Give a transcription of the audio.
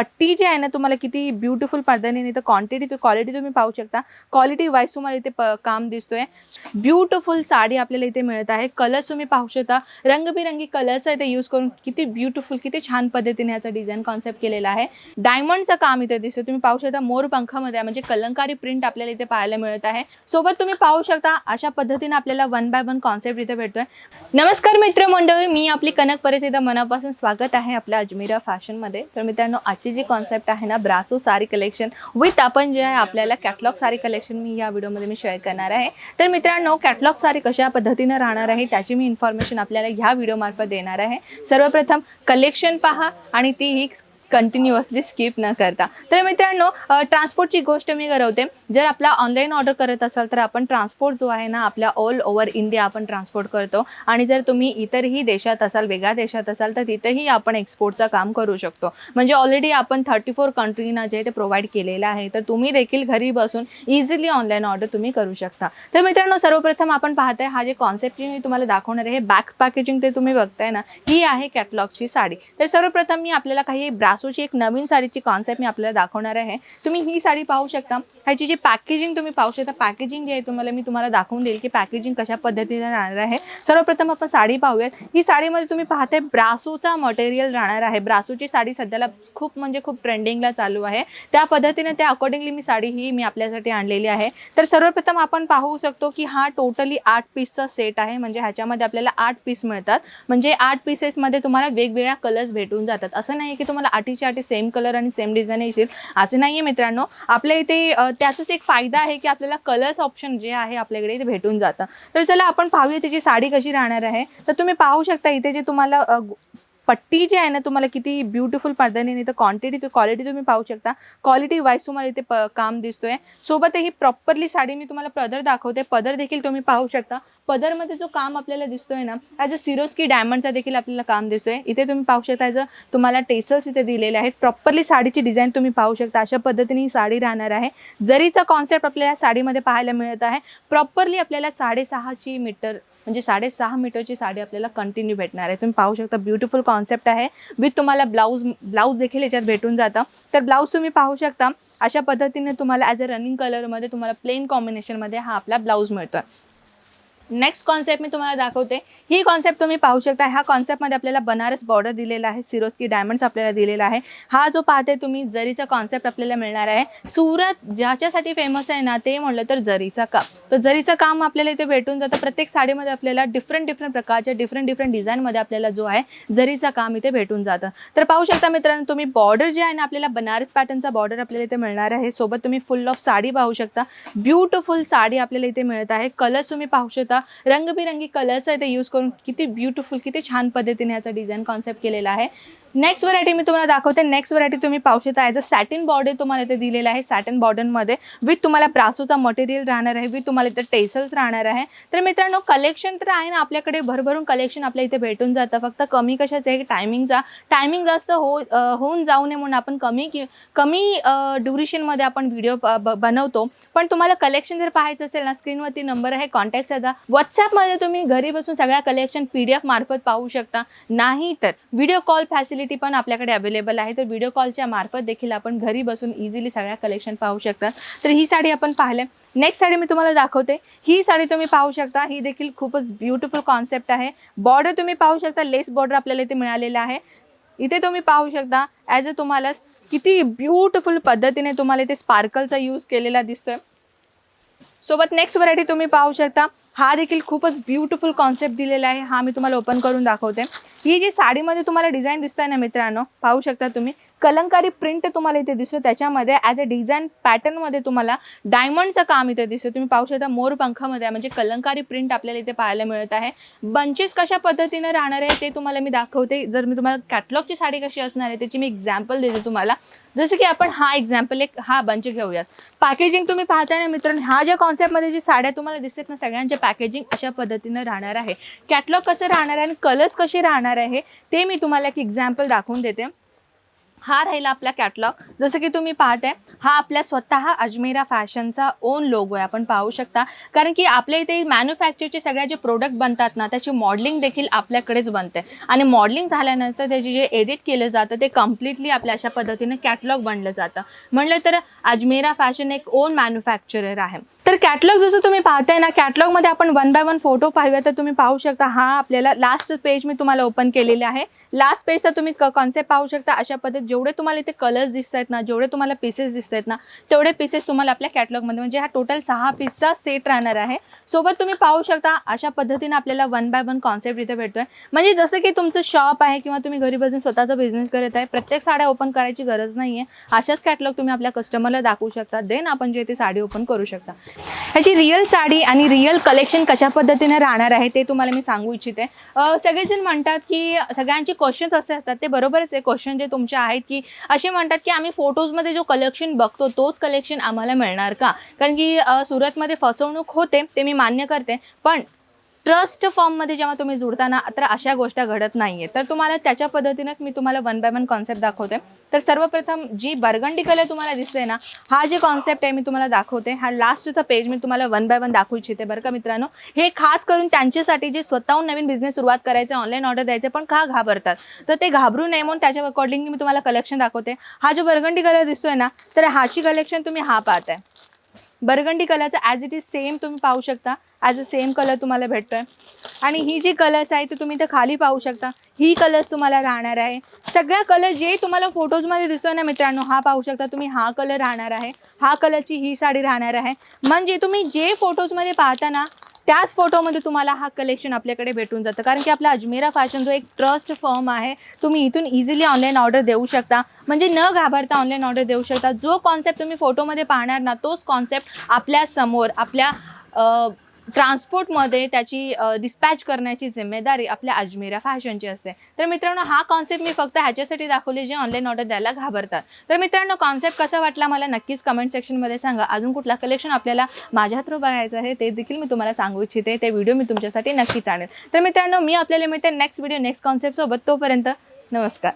पट्टी जी आहे ना तुम्हाला किती ब्युटिफुल पर्दणी तर क्वांटिटी क्वालिटी तुम्ही पाहू शकता. क्वालिटी वाईज तुम्हाला इथे प- काम दिसतोय. ब्युटिफुल साडी आपल्याला इथे मिळत आहे. कलर्स तुम्ही पाहू शकता. रंगबिरंगी कलर्स इथे यूज करून किती ब्युटिफुल किती छान पद्धतीने याचा डिझाईन कॉन्सेप्ट केलेला आहे. डायमंडचं काम इथे दिसतं तुम्ही पाहू शकता मोर पंखामध्ये म्हणजे कलंकारी प्रिंट आपल्याला इथे पाहायला मिळत आहे. सोबत तुम्ही पाहू शकता अशा पद्धतीने आपल्याला वन बाय वन कॉन्सेप्ट इथे भेटतोय. नमस्कार मित्र मंडळी मी आपली कनक परत इथं मनापासून स्वागत आहे आपल्या अजमेरा फॅशनमध्ये. तर मित्रांनो आजची जी कॉन्सेप्ट आहे ना ब्रासो साडी कलेक्शन विथ आपण जे आहे आपल्याला कॅटलॉग साडी कलेक्शन मी या व्हिडिओमध्ये मी शेअर करणार आहे. तर मित्रांनो कॅटलॉग साडी कशा पद्धतीने राहणार आहे त्याची मी इन्फॉर्मेशन आपल्याला ह्या व्हिडिओमार्फत देणार आहे. सर्वप्रथम कलेक्शन पहा आणि ती ही कंटिन्युअसली स्किप न करता. तर मित्रांनो ट्रान्सपोर्टची गोष्ट मी करवते. जर आपला ऑनलाईन ऑर्डर करत असाल तर आपण ट्रान्सपोर्ट जो आहे ना आपल्या ऑल ओव्हर इंडिया आपण ट्रान्सपोर्ट करतो. आणि जर तुम्ही इतरही देशात असाल वेगळ्या देशात असाल तर तिथेही आपण एक्सपोर्टचं काम करू शकतो. म्हणजे ऑलरेडी आपण थर्टी फोर कंट्रीना जे ते प्रोव्हाइड केलेलं आहे तर तुम्ही देखील घरी बसून इझिली ऑनलाईन ऑर्डर तुम्ही करू शकता. तर मित्रांनो सर्वप्रथम आपण पाहताय हा जे कॉन्सेप्ट मी तुम्हाला दाखवणार आहे हे बॅक पॅकेजिंग ते तुम्ही बघताय ना ही आहे कॅटलॉगची साडी. तर सर्वप्रथम मी आपल्याला काही ब्रासोची एक नवीन साडीची कॉन्सेप्ट मी आपल्याला दाखवणार आहे. तुम्ही ही साडी पाहू शकता. ह्याची जी पॅकेजिंग तुम्ही पाहू शकता. पॅकेजिंग जे आहे तुम्हाला मी तुम्हाला दाखवून देईल की पॅकेजिंग कशा पद्धतीने राहणार आहे. सर्वप्रथम आपण साडी पाहूयात. ही साडीमध्ये तुम्ही पाहताय ब्रासोचा मटेरियल राहणार आहे. ब्रासोची साडी सध्याला खूप म्हणजे खूप ट्रेंडिंगला चालू आहे. त्या पद्धतीने त्या अकॉर्डिंगली मी साडी ही मी आपल्यासाठी आणलेली आहे. तर सर्वप्रथम आपण पाहू शकतो की हा टोटली आठ पीसचा सेट आहे. म्हणजे ह्याच्यामध्ये आपल्याला आठ पीस मिळतात. म्हणजे आठ पीसेसमध्ये तुम्हाला वेगवेगळ्या कलर्स भेटून जातात. असं नाही की तुम्हाला आठीच्या आठी सेम कलर आणि सेम डिझाईन येतील. असं नाही आहे मित्रांनो. आपल्या इथे अ, एक फायदा आहे की आपल्याला कलर्स ऑप्शन जे आहे आपल्याकडे ते भेटून जातं. तर चला आपण पाहूया त्याची साडी कशी राहणार आहे. तर तुम्ही पाहू शकता इथे जे तुम्हाला पट्टी जी आहे ना तुम्हाला किती ब्युटिफुल पद्धतीने तर क्वांटिटी क्वालिटी तुम्ही पाहू शकता. क्वालिटी वाईज तुम्हाला इथे प- काम दिसतोय. सोबत ही प्रॉपरली साडी मी तुम्हाला पदर दाखवते. पदर देखील तुम्ही पाहू शकता. पदरमध्ये जो काम आपल्याला दिसतोय ना ॲज अ सिरोस्की डायमंडचा देखील आपल्याला काम दिसतोय. इथे तुम्ही पाहू शकता ॲज अ तुम्हाला टेसल्स इथे दिलेले आहेत. प्रॉपरली साडीची डिझाईन तुम्ही पाहू शकता. अशा पद्धतीने ही साडी राहणार आहे. जरीचा कॉन्सेप्ट आपल्याला साडीमध्ये पाहायला मिळत आहे प्रॉपरली आपल्याला साडेसहाची मीटर म्हणजे साडेसहा मीटरची साडी आपल्याला कंटिन्यू भेटणार आहे. तुम्ही पाहू शकता ब्युटिफुल कॉन्सेप्ट आहे. विथ तुम्हाला ब्लाऊज ब्लाऊज देखील याच्यात भेटून जातं. तर ब्लाऊज तुम्ही पाहू शकता अशा पद्धतीने तुम्हाला ॲज अ रनिंग कलरमध्ये तुम्हाला प्लेन कॉम्बिनेशनमध्ये हा आपला ब्लाऊज मिळतो नेक्स्ट कॉन्सेप्ट मी तुम्हाला दाखवते. ही कॉन्सेप्ट तुम्ही पाहू शकता. ह्या कॉन्सेप्टमध्ये आपल्याला बनारस बॉर्डर दिलेला आहे. सिरोस्की डायमंड्स आपल्याला दिलेला आहे. हा जो पाहते तुम्ही जरीचा कॉन्सेप्ट आपल्याला मिळणार आहे. सुरत ज्याच्यासाठी फेमस आहे ना ते म्हणलं तर जरीचा काम तर जरीचं काम आपल्याला इथे भेटून जातं. प्रत्येक साडीमध्ये आपल्याला डिफरंट डिफरंट प्रकारच्या डिफरंट डिफरंट डिझाईनमध्ये आपल्याला जो आहे जरीचं काम इथे भेटून जातं. तर पाहू शकता मित्रांनो तुम्ही बॉर्डर जे आहे ना आपल्याला बनारस पॅटर्नचा बॉर्डर आपल्याला इथे मिळणार आहे. सोबत तुम्ही फुल ऑफ साडी पाहू शकता. ब्युटिफुल साडी आपल्याला इथे मिळत आहे. कलर्स तुम्ही पाहू शकता. रंगबिरंगी कलर्स इथे यूज करून किती ब्युटिफुल किती छान पद्धतीने याचा डिझाईन कॉन्सेप्ट केलेला आहे. नेक्स्ट व्हरायटी मी तुम्हाला दाखवते. नेक्स्ट व्हरायटी तुम्ही पाहू शकता. ॲज अ सॅटिन बॉर्डर तुम्हाला इथे दिलेलं आहे सॅटिन बॉर्डरमध्ये विथ तुम्हाला प्रासूचा मटेरियल राहणार आहे. विथ तुम्हाला इथे टेसल्स राहणार आहे. तर मित्रांनो कलेक्शन तर आहे ना आपल्याकडे. भरभरून कलेक्शन आपल्या इथे भेटून जातं. फक्त कमी कशाचं आहे? टायमिंगचा टायमिंग जास्त हो होऊन जाऊ नये म्हणून आपण कमी कि कमी ड्युरेशनमध्ये आपण व्हिडिओ बनवतो. पण तुम्हाला कलेक्शन जर पाहायचं असेल ना स्क्रीनवरती नंबर आहे कॉन्टॅक्ट साधा. व्हॉट्सॲपमध्ये तुम्ही घरी बसून सगळ्या कलेक्शन पी डी एफ मार्फत पाहू शकता. नाही तर व्हिडिओ कॉल फॅसिलिटी पण आपल्याकडे अवेलेबल आहे. तर व्हिडिओ कॉलच्या मार्फत देखील आपण घरी बसून इझिली सगळ्या कलेक्शन पाहू शकता. तर ही साडी आपण पाहिले नेक्स्ट साडी मी तुम्हाला दाखवते. ही साडी तुम्ही पाहू शकता. ही देखील खूपच ब्युटिफुल कॉन्सेप्ट आहे. बॉर्डर तुम्ही पाहू शकता. लेस बॉर्डर आपल्याला इथे मिळालेला आहे. इथे तुम्ही पाहू शकता ॲज अ तुम्हाला किती ब्युटिफुल पद्धतीने तुम्हाला इथे स्पार्कलचा यूज केलेला दिसतोय. सोबत नेक्स्ट व्हरायटी तुम्ही पाहू शकता. हा देखील खूपच ब्युटिफुल कॉन्सेप्ट दिलेला आहे. हा मी तुम्हाला ओपन करून दाखवते. ही जी साडीमध्ये तुम्हाला डिझाईन दिसत आहे ना मित्रांनो पाहू शकता तुम्ही कलंकारी प्रिंट तुम्हाला इथे दिसतो. त्याच्यामध्ये ॲज अ डिझाईन पॅटर्नमध्ये तुम्हाला डायमंडचं काम इथे दिसतं. तुम्ही पाहू शकता मोर पंखामध्ये आहे, म्हणजे कलंकारी प्रिंट आपल्याला इथे पाहायला मिळत आहे. बंचेस कशा पद्धतीनं राहणार आहे ते तुम्हाला मी दाखवते. जर मी तुम्हाला कॅटलॉगची साडी कशी असणार आहे त्याची मी एक्झाम्पल देते तुम्हाला. जसं की आपण हा एक्झाम्पल एक हा बंच घेऊयात. पॅकेजिंग तुम्ही पाहताय ना मित्रांनो ह्या ज्या कॉन्सेप्टमध्ये जी साड्या तुम्हाला दिसतात ना सगळ्यांचे पॅकेजिंग अशा पद्धतीनं राहणार आहे. कॅटलॉग कसं राहणार आहे आणि कलर्स कसे राहणार आहे ते मी तुम्हाला एक एक्झाम्पल दाखवून देते. हा राहिला आपला कॅटलॉग जसं की तुम्ही पाहताय हा आपल्या स्वतः अजमेरा फॅशनचा ओन लोगो आहे. आपण पाहू शकता. कारण की आपल्या इथे मॅन्युफॅक्चरचे सगळे जे प्रोडक्ट बनतात ना त्याची मॉडलिंग देखील आपल्याकडेच बनते. आणि मॉडलिंग झाल्यानंतर त्याचे जे एडिट केलं जातं ते कम्प्लिटली आपल्या अशा पद्धतीने कॅटलॉग बनलं जातं. म्हणलं तर अजमेरा फॅशन एक ओन मॅन्युफॅक्चरर आहे. तर कॅटलॉग जसं तुम्ही पाहताय ना कॅटलॉगमध्ये आपण वन बाय वन फोटो पाहूया तर तुम्ही पाहू शकता. हा आपल्याला लास्ट पेज मी तुम्हाला ओपन केलेले आहे. लास्ट पेज तर तुम्ही कॉन्सेप्ट पाहू शकता. अशा पद्धत जेवढे तुम्हाला इथे कलर्स दिसत आहेत ना जेवढे तुम्हाला पीसेस दिसत आहेत ना तेवढे पीसेस तुम्हाला आपल्या कॅटलॉगमध्ये म्हणजे हा टोटल सहा पीसचा सेट राहणार आहे. सोबत तुम्ही पाहू शकता अशा पद्धतीने आपल्याला वन बाय वन कॉन्सेप्ट इथे भेटतोय. म्हणजे जसं की तुमचं शॉप आहे किंवा तुम्ही घरी बसून स्वतःचा बिझनेस करत आहे प्रत्येक साड्या ओपन करायची गरज नाही आहे अशाच कॅटलॉग तुम्ही आपल्या कस्टमरला दाखवू शकता. देन आपण जे ते साडी ओपन करू शकता. ह्याची रिअल साडी आणि रिअल कलेक्शन कशा पद्धतीने राहणार आहे ते तुम्हाला मी सांगू इच्छिते. सगळेजण म्हणतात की सगळ्यांचे क्वेश्चन्स असे असतात ते बरोबरच आहे. क्वेश्चन जे तुमचे आहेत की असे म्हणतात की आम्ही फोटोजमध्ये जो कलेक्शन बघतो तोच कलेक्शन आम्हाला मिळणार का? कारण की सुरतमध्ये फसवणूक होते ते मी मान्य करते. पण ट्रस्ट फॉर्ममध्ये जेव्हा तुम्ही जुडताना तर अशा गोष्टी घडत नाहीये. तर तुम्हाला त्याच्या पद्धतीनेच मी तुम्हाला वन बाय वन कॉन्सेप्ट दाखवते. तर सर्वप्रथम जी बर्गंडी कलर तुम्हाला दिसते ना हा जे कॉन्सेप्ट आहे मी तुम्हाला दाखवते. हा लास्टचा पेज मी तुम्हाला वन बाय वन दाखवू इच्छिते बरं का मित्रांनो. हे खास करून त्यांच्यासाठी जे स्वतःहून नवीन बिझनेस सुरुवात करायचे ऑनलाईन ऑर्डर द्यायचे पण का घाबरतात? तर ते घाबरू नये म्हणून त्याच्या अकॉर्डिंग मी तुम्हाला कलेक्शन दाखवते. हा जो बर्गंडी कलर दिसतोय ना तर हाची कलेक्शन तुम्ही हा पाहताय. बर्गंडी कलरचा ॲज इट इज सेम तुम्ही पाहू शकता. ॲज अ सेम कलर तुम्हाला भेटतोय. आणि ही जी कलर्स आहे ते तुम्ही इथं खाली पाहू शकता. ही कलर्स तुम्हाला राहणार आहे. सगळ्या कलर जे तुम्हाला फोटोजमध्ये दिसतोय ना मित्रांनो हा पाहू शकता तुम्ही हा कलर राहणार आहे. हा कलरची ही साडी राहणार आहे. म्हणजे तुम्ही जे फोटोजमध्ये पाहता ना त्याच फोटोमध्ये तुम्हाला हा कलेक्शन आपल्याकडे भेटून जातं. कारण की आपला अजमेरा फॅशन जो एक ट्रस्ट फर्म आहे तुम्ही इथून इझिली ऑनलाईन ऑर्डर देऊ शकता. म्हणजे न घाबरता ऑनलाईन ऑर्डर देऊ शकता. जो कॉन्सेप्ट तुम्ही फोटोमध्ये पाहणार ना तोच कॉन्सेप्ट आपल्यासमोर आपल्या ट्रान्सपोर्टमध्ये त्याची डिस्पॅच करण्याची जिम्मेदारी आपल्या अजमेरा फॅशनची असते. तर मित्रांनो हा कॉन्सेप्ट मी फक्त ह्याच्यासाठी दाखवले जे ऑनलाईन ऑर्डर द्यायला घाबरतात. तर मित्रांनो कॉन्सेप्ट कसा वाटला मला नक्कीच कमेंट सेक्शनमध्ये सांगा. अजून कुठला कलेक्शन आपल्याला माझ्या थ्रू बघायचं आहे ते देखील मी तुम्हाला सांगू इच्छिते. ते व्हिडिओ मी तुमच्यासाठी नक्कीच आणेल. तर मित्रांनो मी आपल्याला मिळते नेक्स्ट व्हिडिओ नेक्स्ट कॉन्सेप्टसोबत तोपर्यंत नमस्कार.